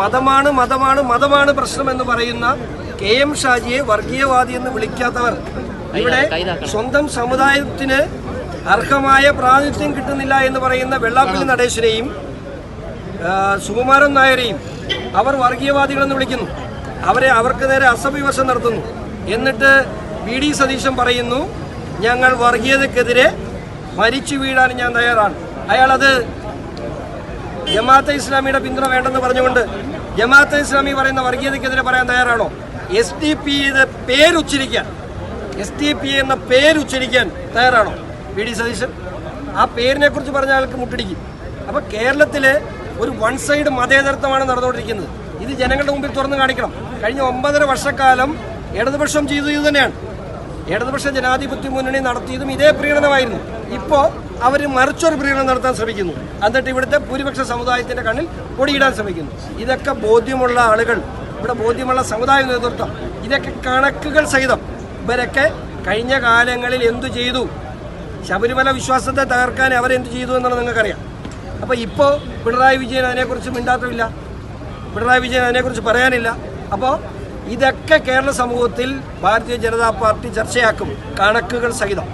മതമാണ് മതമാണ് മതമാണ് പ്രശ്നം എന്ന് പറയുന്ന കെ എം ഷാജിയെ വർഗീയവാദി എന്ന് വിളിക്കാത്തവർ ഇവിടെ സ്വന്തം സമുദായത്തിന് അർഹമായ പ്രാതിനിധ്യം കിട്ടുന്നില്ല എന്ന് പറയുന്ന വെള്ളാപ്പള്ളി നടേശനെയും സുകുമാരൻ നായരെയും അവർ വർഗീയവാദികളെന്ന് വിളിക്കുന്നു. അവരെ അവർക്ക് നേരെ അസഭ്യവശം നടത്തുന്നു. എന്നിട്ട് വി ഡി സതീശൻ പറയുന്നു ഞങ്ങൾ വർഗീയതക്കെതിരെ മരിച്ചു വീഴാൻ ഞാൻ തയ്യാറാണ്. അയാളത് ജമാഅത്തെ ഇസ്ലാമിയുടെ പിന്തുണ വേണ്ടെന്ന് പറഞ്ഞുകൊണ്ട് ജമാഅത്തെ ഇസ്ലാമി പറയുന്ന വർഗീയതയ്ക്കെതിരെ പറയാൻ തയ്യാറാണോ? എസ് ഡി പി പേരുച്ചരിക്കാൻ എസ് ഡി പി എന്ന പേരുച്ചരിക്കാൻ തയ്യാറാണോ? വി ഡി സതീശൻ ആ പേരിനെ കുറിച്ച് പറഞ്ഞ ആൾക്ക് മുട്ടിടിക്കും. അപ്പൊ കേരളത്തിലെ ഒരു വൺ സൈഡ് മതേതരത്വമാണ് നടന്നുകൊണ്ടിരിക്കുന്നത്. ഇത് ജനങ്ങളുടെ മുമ്പിൽ തുറന്നു കാണിക്കണം. കഴിഞ്ഞ ഒമ്പതര വർഷക്കാലം ഇടതുപക്ഷം ചെയ്തു ഇത് തന്നെയാണ്. ഇടതുപക്ഷ ജനാധിപത്യ മുന്നണി നടത്തിയതും ഇതേ പ്രീണനമായിരുന്നു ഇപ്പോൾ അവർ മറിച്ചൊരു പ്രീണനം നടത്താൻ ശ്രമിക്കുന്നു. എന്നിട്ട് ഇവിടുത്തെ ഭൂരിപക്ഷ സമുദായത്തിന്റെ കണ്ണിൽ പൊടിയിടാൻ ശ്രമിക്കുന്നു. ഇതൊക്കെ ബോധ്യമുള്ള ആളുകൾ ഇവിടെ ബോധ്യമുള്ള സമുദായ നേതൃത്വം ഇതൊക്കെ കണക്കുകൾ സഹിതം ഇവരൊക്കെ കഴിഞ്ഞ കാലങ്ങളിൽ എന്തു ചെയ്തു? ശബരിമല വിശ്വാസത്തെ തകർക്കാൻ അവരെന്ത് ചെയ്തു എന്നുള്ളത് നിങ്ങൾക്കറിയാം. അപ്പോൾ ഇപ്പോൾ പിണറായി വിജയൻ അതിനെക്കുറിച്ച് മിണ്ടാത്തമില്ല പിണറായി വിജയൻ അതിനെക്കുറിച്ച് പറയാനില്ല. അപ്പോൾ ഇതൊക്കെ കേരള സമൂഹത്തിൽ ഭാരതീയ ജനതാ പാർട്ടി ചർച്ചയാക്കും. കണക്കുകൾ സഹിതം.